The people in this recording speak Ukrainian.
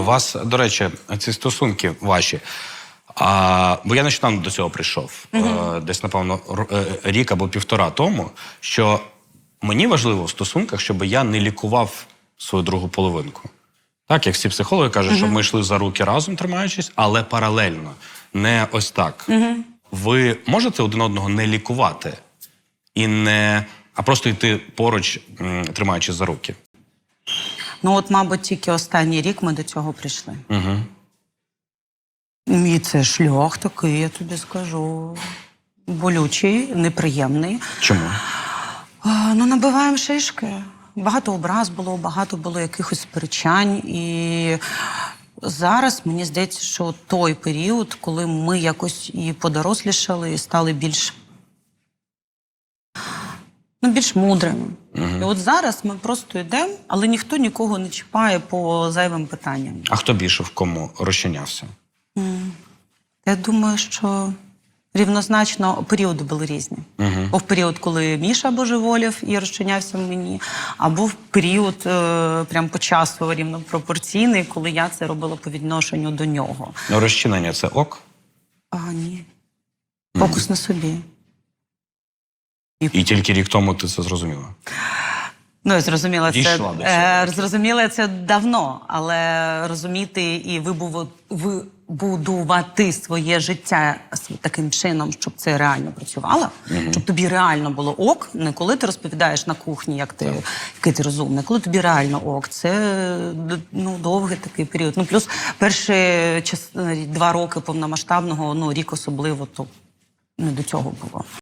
Вас, до речі, ці стосунки ваші. А, бо я нещодавно до цього прийшов, е, десь, напевно, е, рік або півтора тому, що мені важливо в стосунках, щоб я не лікував свою другу половинку. Так, як всі психологи кажуть, щоб ми йшли за руки разом, тримаючись, але паралельно, не ось так. Ви можете один одного не лікувати і не, а просто йти поруч, тримаючись за руки. Ну, от, мабуть, тільки останній рік ми до цього прийшли. Угу. І це шлях такий, я тобі скажу. Болючий, неприємний. Чому? А, ну, набиваємо шишки. Багато образ було, багато було якихось сперечань. І зараз мені здається, що той період, коли ми якось і подорослішали, і стали більш, ну, більш мудрими. І от зараз ми просто йдемо, але ніхто нікого не чіпає по зайвим питанням. А хто більше в кому розчинявся? Я думаю, що рівнозначно періоди були різні. Угу. Був період, коли Міша божеволів і розчинявся в мені, а був період е, прям по часу рівно пропорційний, коли я це робила по відношенню до нього. Ну, розчинення це ок. А ні. Фокус на собі. І тільки рік тому ти це зрозуміла. Ну, я зрозуміла це, до е, зрозуміла це давно, але розуміти і вибудувати своє життя таким чином, щоб це реально працювало, щоб тобі реально було ок, не коли ти розповідаєш на кухні, як ти, який ти розумний, коли тобі реально ок. Це ну, довгий такий період. Ну, плюс перші час, два роки повномасштабного, ну, рік особливо, то не до цього було.